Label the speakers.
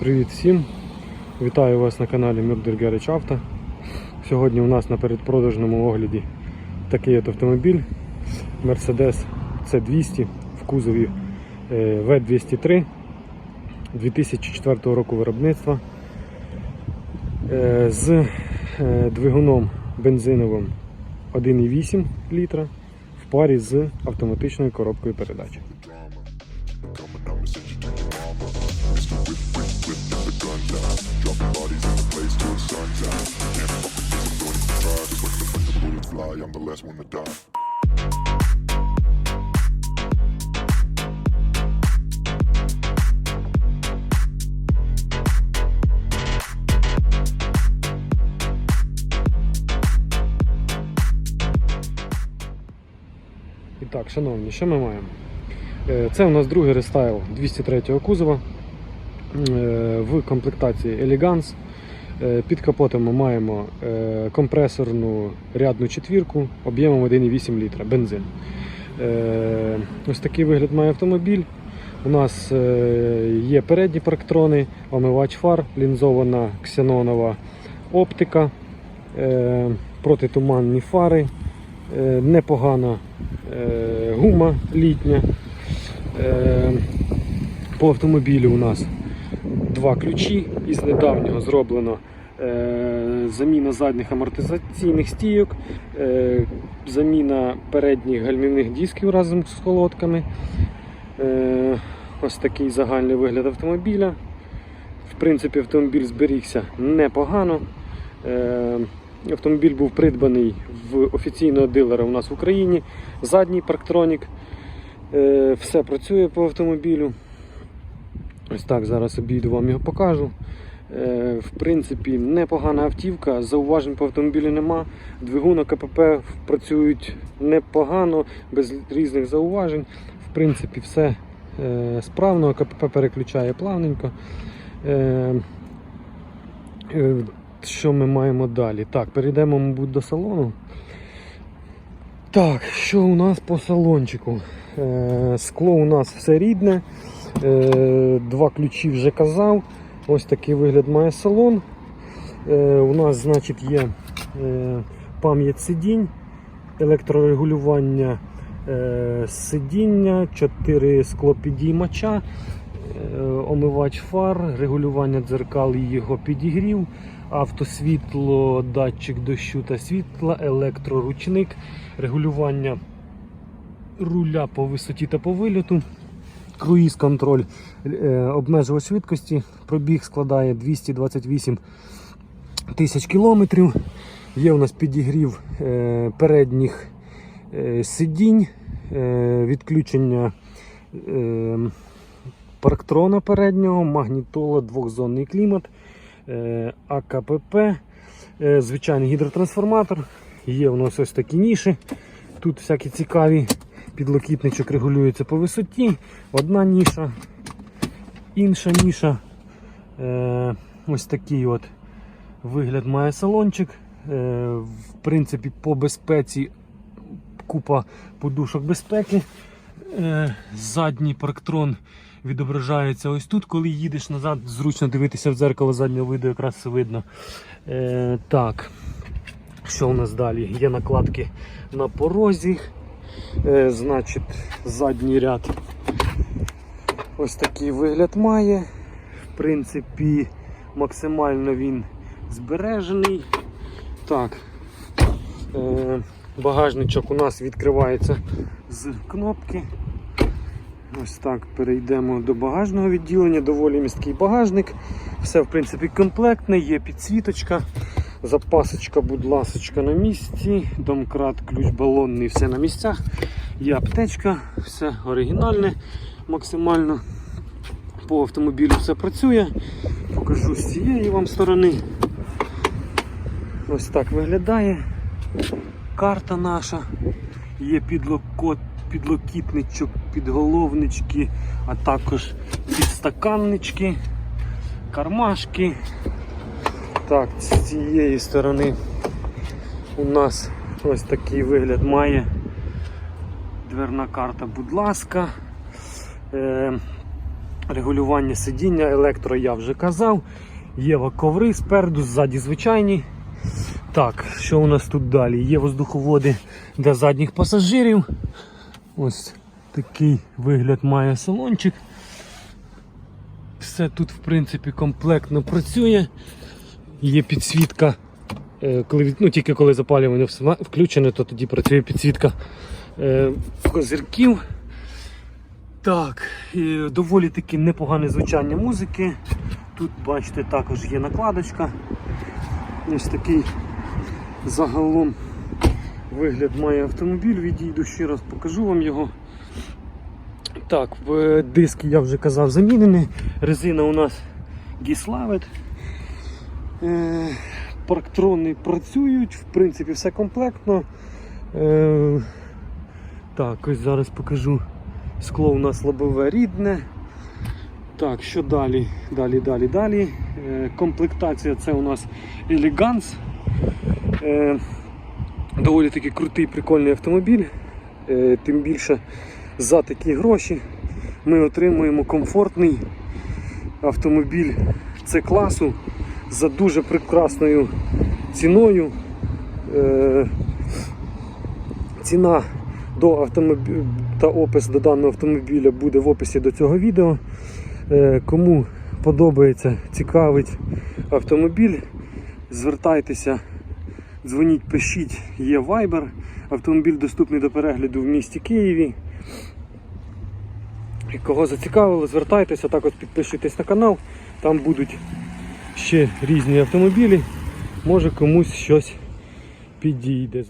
Speaker 1: Привіт всім! Вітаю вас на каналі Murder Garage Auto. Сьогодні у нас на передпродажному огляді такий от автомобіль Mercedes C200 в кузові е, V203 2004 року виробництва е, з е, двигуном бензиновим 1,8 літра в парі з автоматичною коробкою передач. Так, шановні, що ми маємо? Е, Це у нас другий рестайл 203 кузова в комплектації Elegance. Е, Під капотом ми маємо е, компресорну рядну четвірку об'ємом 1,8 літра бензин. Е, Ось такий вигляд має автомобіль. У нас е, є передні парктрони, омивач фар, лінзована ксенонова оптика, е, протитуманні фари, е, непогана е, гума літня. Е, По автомобілю у нас два ключі. Із недавнього зроблено е, заміна задніх амортизаційних стійок, е, заміна передніх гальмівних дисків разом з колодками. Е, Ось такий загальний вигляд автомобіля. В принципі, автомобіль зберігся непогано. Автомобіль був придбаний в офіційного дилера у нас в Україні. Задній парктронік. Все працює по автомобілю. Ось так зараз обійду вам його покажу. Е, В принципі, непогана автівка, зауважень по автомобілю нема. Двигун КПП працюють непогано, без різних зауважень. В принципі, все е, справно, КПП переключає плавненько. Е, Що ми маємо далі? Так, перейдемо, мабуть, до салону. Так, що у нас по салончику? Скло у нас все рідне. Е, Два ключі вже казав. Ось такий вигляд має салон. Е, У нас, значить, є е, пам'ять сидінь, електрорегулювання сидіння, 4 склопідіймача, омивач фар, регулювання дзеркал і його підігрів, автосвітло, датчик дощу та світла, електроручник, регулювання руля по висоті та по вильоту. Круїз контроль е, обмежувач швидкості. Пробіг складає 228 тисяч кілометрів. Є у нас підігрів е, передніх е, сидінь, відключення парктрона переднього, магнітола, двохзонний клімат, АКПП, звичайний гідротрансформатор. Є у нас ось такі ніші. Тут всякі цікаві. Підлокітничок регулюється по висоті. Одна ніша, інша ніша. Е, ось такий от вигляд має салончик. Е, в принципі, по безпеці купа подушок безпеки. Е, задній парктрон відображається ось тут. Коли їдеш назад, зручно дивитися в дзеркало заднього виду, якраз все видно. Е, так, що у нас далі? Є накладки на порозі. Е, значить, задній ряд ось такий вигляд має. В принципі, максимально він збережений. Так, е, багажничок у нас відкривається з кнопки. Ось так, перейдемо до багажного відділення, доволі місткий багажник. Все, в принципі, комплектне, є підсвіточка, запасочка, будь ласочка, на місці, домкрат, ключ балонний, все на місцях. Є аптечка, все оригінальне максимально. По автомобілю все працює. Покажу з цієї вам сторони. Ось так виглядає. Карта наша. Є підлокот, підлокітничок, підголовнички, а також підстаканнички, кармашки. Так, з цієї сторони у нас ось такий вигляд має. Дверна карта, будь ласка. Е, Регулювання сидіння, електро я вже казав. Є коври спереду, ззаді звичайні. Так, що у нас тут далі? Є воздуховоди для задніх пасажирів. Ось такий вигляд має салончик. Все тут, в принципі, комплектно працює. Є підсвітка. е, Коли, ну, тільки коли запалювання включене, то тоді працює підсвітка е, козирків. Так, доволі таки непогане звучання музики. Тут, бачите, також є накладочка. Ось такий загалом вигляд має автомобіль. Відійду ще раз покажу вам його. Так, диски я вже казав замінені. Резина у нас Гіславет. Е, Парктрони працюють, в принципі, все комплектно. Е, так, ось зараз покажу. Скло у нас лобове рідне. Так, що далі? Далі, далі, далі. Е, комплектація це у нас Elegance. Е, доволі таки крутий, прикольний автомобіль. Тим більше за такі гроші ми отримуємо комфортний автомобіль С класу за дуже прекрасною ціною. Е, ціна до автомобіля та опис до даного автомобіля буде в описі до цього відео. Е, Кому подобається, цікавить автомобіль, звертайтеся, дзвоніть, пишіть, є Viber. Автомобіль доступний до перегляду в місті Києві. Кого зацікавило, звертайтеся, також підписуйтесь на канал, там будуть ще різні автомобілі. Може комусь щось підійде.